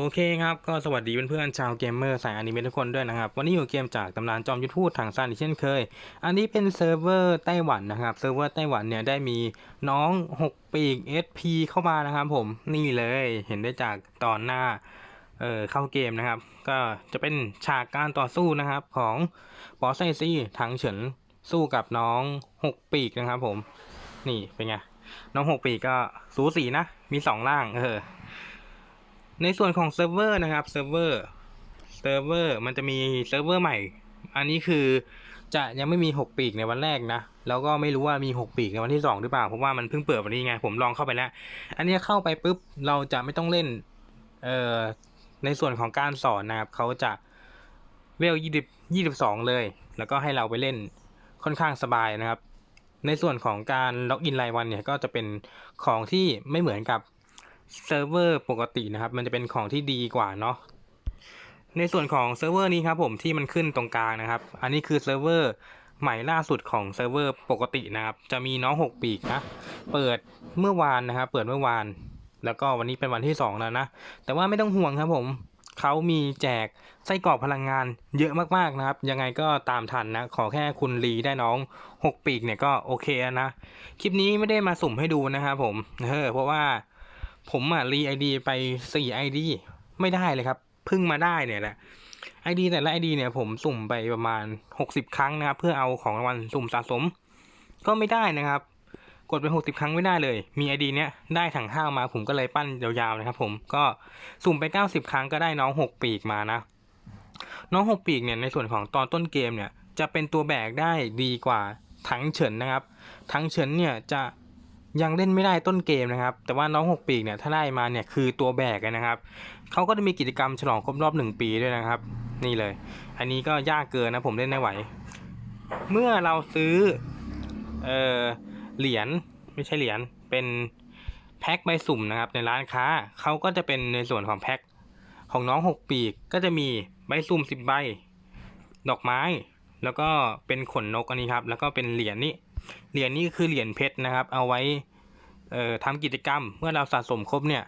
โอเคครับ ก็สวัสดีเพื่อนๆชาวเกมเมอร์สายอนิเมะทุกคนด้วยนะครับ วันนี้อยู่เกมจากตำนานจอมยุทธพูดทางซานอีกเช่นเคย อันนี้เป็นเซิร์ฟเวอร์ไต้หวันนะครับ เซิร์ฟเวอร์ไต้หวันเนี่ยได้มีน้อง 6 ปีก SP เข้ามานะครับผม นี่เลยเห็นได้จากตอนหน้าเออเข้าเกมนะครับ ก็จะเป็นฉากการต่อสู้นะครับของปอไซซี่ถังเฉินสู้กับน้อง 6 ปีกนะครับผม นี่เป็นไง น้อง 6 ปีกก็สูสีนะ มีสองร่าง เออ ในส่วนของเซิร์ฟเวอร์นะครับเซิร์ฟเวอร์เซิร์ฟเวอร์มันจะมีเซิร์ฟเวอร์ใหม่ อันนี้คือจะยังไม่มี 6 ปีกในวันแรกนะ แล้วก็ไม่รู้ว่ามี 6 ปีกในวันที่ 2 หรือเปล่า เพราะว่ามันเพิ่งเปิดวันนี้ไง ผมลองเข้าไปแล้ว อันนี้เข้าไปปุ๊บ เราจะไม่ต้องเล่น เอ่อ ในส่วนของการสอนนะครับ เขาจะเวลยี่สิบยี่สิบสองเลย แล้วก็ให้เราไปเล่นค่อนข้างสบายนะครับ ในส่วนของการล็อกอินรายวันเนี่ย ก็จะเป็นของที่ไม่เหมือนกับ เซิร์ฟเวอร์ปกตินะครับ มันจะเป็นของที่ดีกว่าเนาะในส่วนของเซิร์ฟเวอร์นี้ครับผมที่มันขึ้นตรงกลางนะครับ อันนี้คือเซิร์ฟเวอร์ใหม่ล่าสุดของเซิร์ฟเวอร์ปกตินะครับ จะมีน้อง 6 ปีกนะ เปิดเมื่อวานนะครับ เปิดเมื่อวาน แล้วก็วันนี้เป็นวันที่ 2 แล้วนะ แต่ว่าไม่ต้องห่วงครับผม เขามีแจกไส้กรอกพลังงานเยอะมากๆนะครับ ยังไงก็ตามทันนะ ขอแค่คุณรีได้น้อง 6 ปีกเนี่ยก็โอเคแล้วนะ คลิปนี้ไม่ได้มาสุ่มให้ดูนะครับผม เออ เพราะว่า ผมอะรีไอดีไปสี่ไอดีไม่ได้เลยครับเพิ่งมาได้เนี่ยแหละไอดีแต่ละไอดีเนี่ยผมสุ่มไปประมาณหกสิบครั้งนะครับ เพื่อเอาของรางวัลสุ่มสะสม ก็ไม่ได้นะครับ กดไปหกสิบครั้งไม่ได้เลย มีไอดีเนี้ยได้ถังห้าวมาผมก็เลยปั้นยาวๆนะครับ ผมก็สุ่มไปเก้าสิบครั้งก็ได้น้องหกปีกมานะน้องหกปีกเนี่ยในส่วนของตอนต้นเกมเนี่ยจะเป็นตัวแบกได้ดีกว่าถังเฉินนะครับถังเฉินเนี่ยจะ ยังเล่นไม่ได้ต้นเกมนะครับ แต่ว่าน้องหกปีกเนี่ยถ้าได้มาเนี่ยคือตัวแบกนะครับ เขาก็จะมีกิจกรรมฉลองครบรอบหนึ่งปีด้วยนะครับ นี่เลย อันนี้ก็ยากเกินนะผมเล่นไม่ไหว เมื่อเราซื้อเออเหรียญไม่ใช่เหรียญเป็นแพ็คใบสุ่มนะครับในร้านค้าเขาก็จะเป็นในส่วนของแพ็คของน้องหกปีกก็จะมีใบสุ่มสิบใบ ดอกไม้ แล้วก็เป็นขนนกอันนี้ครับ แล้วก็เป็นเหรียญนี้ เหรียญนี้คือเหรียญเพชรนะครับ เอาไว้ทำกิจกรรม เมื่อเราสะสมครบเนี่ย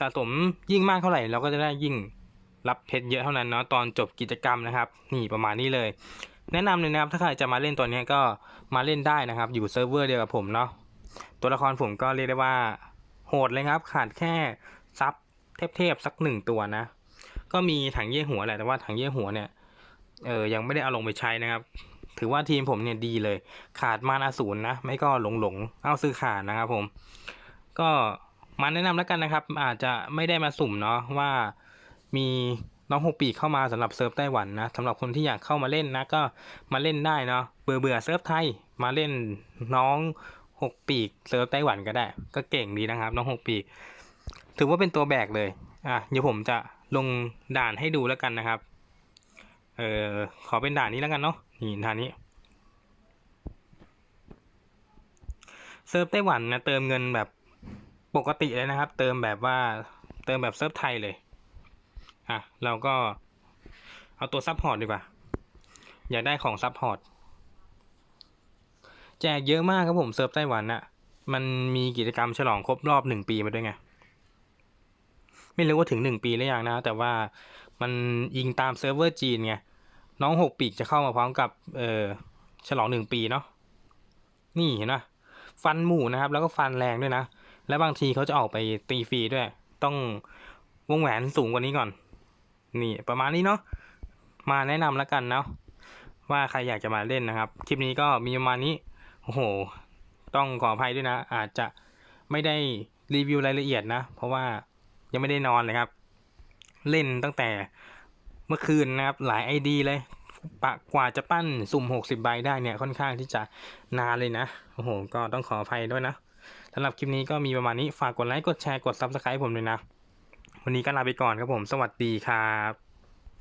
สะสมยิ่งมากเท่าไหร่เราก็จะได้ยิ่งรับเพชรเยอะเท่านั้นเนาะตอนจบกิจกรรมนะครับ นี่ประมาณนี้เลย แนะนำเลยนะครับถ้าใครจะมาเล่นตัวนี้ก็มาเล่นได้นะครับ อยู่เซิร์ฟเวอร์เดียวกับผมเนาะตัวละครผมก็เรียกได้ว่าโหดเลยครับ ขาดแค่ซับเทพๆสักหนึ่งตัวนะ ก็มีถังเย่หัวแหละแต่ว่าถังเย่หัวเนี่ยเออยังไม่ได้เอาลงไปใช้นะครับ ถือว่าทีมผมเนี่ยดีเลย ขาดมานอสูรนะ ไม่ก็หลงหลงๆเอาซื้อขาดนะครับผม ก็มาแนะนำแล้วกันนะครับ อาจจะไม่ได้มาสุ่มเนาะว่ามีน้องหกปีเข้ามาสำหรับเซิร์ฟไต้หวันนะสำหรับคนที่อยากเข้ามาเล่นนะก็มาเล่นได้เนาะเบื่อเบื่อเซิร์ฟไทยมาเล่นน้องหกปีกเซิร์ฟไต้หวันก็ได้ ก็เก่งดีนะครับ น้องหกปีกถือว่าเป็นตัวแบกเลยอะเดี๋ยวผมจะลงด่านให้ดูแล้วกันนะครับ เออขอเป็นด่านนี้แล้วกันเนาะนี่ด่านนี้เซิร์ฟไต้หวันนะเติมเงินแบบปกติเลยนะครับ เติมแบบว่าเติมแบบเซิร์ฟไทยเลยอะเราก็เอาตัวซับพอร์ตดีกว่า อยากได้ของซับพอร์ตแจกเยอะมากครับผมเซิร์ฟไต้หวันนะมันมีกิจกรรมฉลองครบรอบหนึ่งปีมาด้วยไง ไม่รู้ว่าถึงหนึ่งปีหรือยังนะ แต่ว่า มันยิงตามเซิร์ฟเวอร์จีนไง น้องหกปีกจะเข้ามาพร้อมกับ เออฉลองหนึ่งปีเนาะ นี่เห็นปะฟันหมู่นะครับ แล้วก็ฟันแรงด้วยนะ และบางทีเขาจะออกไปตีฟรีด้วย ต้องวงแหวนสูงกว่านี้ก่อน นี่ประมาณนี้เนาะ มาแนะนำแล้วกันเนาะ ว่าใครอยากจะมาเล่นนะครับ คลิปนี้ก็มีประมาณนี้ โอ้โห ต้องขออภัยด้วยนะ อาจจะไม่ได้รีวิวรายละเอียดนะ เพราะว่ายังไม่ได้นอนเลยครับ เล่นตั้งแต่เมื่อคืนนะครับ หลายไอดีเลยปะกว่าจะปั้นสุ่ม 60 ใบได้เนี่ยค่อนข้างที่จะนานเลยนะ โอ้โห ก็ต้องขออภัยด้วยนะสำหรับคลิปนี้ก็มีประมาณนี้ ฝากกดไลค์ กดแชร์ กด Subscribe ผมเลยนะ วันนี้ก็ลาไปก่อนครับผม สวัสดีครับ